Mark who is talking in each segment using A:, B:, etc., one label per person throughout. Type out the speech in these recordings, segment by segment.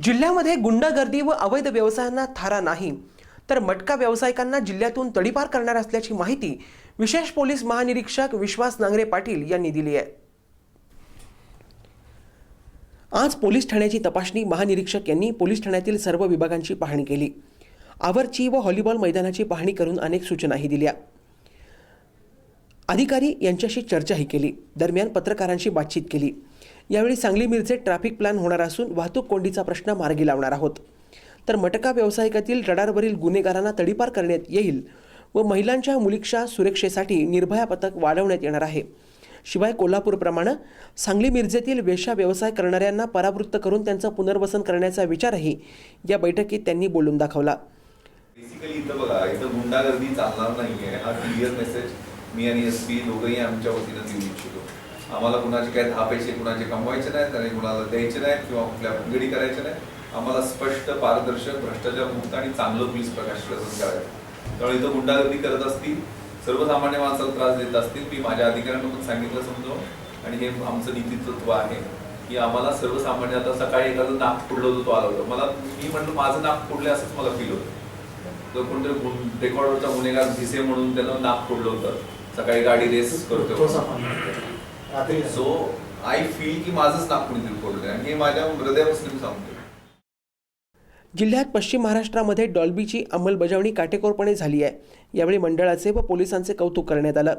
A: जिल्ह्यामध्ये गुंडागर्दी व अवैध व्यवसायांना थारा नाही. तर मटका व्यावसायिकांना जिल्ह्यातून तडीपार करणार असल्याची माहिती विशेष पोलीस महानिरीक्षक विश्वास नांगरे पाटील यांनी दिली आहे. आज पोलीस ठाण्याची तपासणी महानिरीक्षक यांनी पोलीस ठाण्यातील सर्व विभागांची पाहणी केली. आवर्ची व व्हॉलीबॉल मैदानाची पाहणी करून अनेक सूचनाही दिल्या. अधिकारी यांच्याशी चर्चाही केली. दरम्यान पत्रकारांशी बातचीत केली. यावेळी सांगली मिरचे ट्रॅफिक प्लॅन होणार असून वाहतूक कोंडीचा प्रश्न मार्गी लावणार आहोत. तर मटका व्यावसायिकातील रडारवरील गुन्हेगारांना तडीपार करण्यात येईल व महिलांच्या मुलीच्या सुरक्षेसाठी निर्भया पथक वाढवण्यात येणार आहे. शिवाय कोल्हापूरप्रमाणे सांगली मिरजेतील वेशा व्यवसाय करणाऱ्यांना परावृत्त करून त्यांचं पुनर्वसन करण्याचा विचारही या बैठकीत त्यांनी बोलून दाखवला.
B: बेसिकली इथं बघा इथं गुंडागर्दी चालणार नाहीये. हा क्लिअर मेसेज मी आणि एस पी दोघंही आमच्या वतीनं देऊ इच्छितो. आम्हाला कुणाचे काय दहा पैसे कुणाचे कमवायचे नाहीत आणि कुणाला द्यायचे नाहीत किंवा कुठल्या भंगडी करायचे नाही आम्हाला स्पष्ट पारदर्शक भ्रष्टाचार मुक्त आणि चांगलं पोलीस प्रकाश प्रसन करायचं त्यामुळे इथं गुंडागर्दी करत असतील सर्वसामान्य माणसाला त्रास देत असतील मी माझ्या अधिकाऱ्यांना पण सांगितलं समजावून. आणि हे आमचं नीतितत्व आहे की आम्हाला सर्वसामान्य आता सकाळी एखादं नाक फोडलं होतं तो आला होता. मला मी म्हणलं माझं नाक फोडलं असंच मला फील होतं. तर कोणतरी रेकॉर्डवरचा गुन्हेगार भिसे म्हणून त्यानं नाक फोडलं होतं. सकाळी गाडी रेस करतो सो आय फील की माझंच नाक कोणीतरी फोडलं आणि हे माझ्या हृदयापासून सांगतो
A: जिल्ह्यात पश्चिम महाराष्ट्रामध्ये डॉल्बीची अंमलबजावणी काटेकोरपणे झाली आहे. यावेळी मंडळाचे व पोलिसांचे कौतुक करण्यात आलं.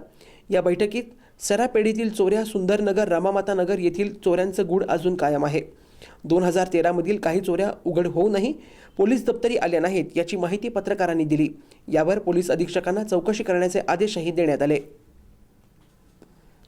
A: या बैठकीत सरापेढीतील चोऱ्या सुंदरनगर रामामाता नगर येथील चोऱ्यांचं गूढ अजून कायम आहे. दोन हजार तेरामधील काही चोऱ्या उघड होऊनही पोलीस दप्तरी आल्या नाहीत याची माहिती पत्रकारांनी दिली. यावर पोलीस अधीक्षकांना चौकशी करण्याचे आदेशही देण्यात आले.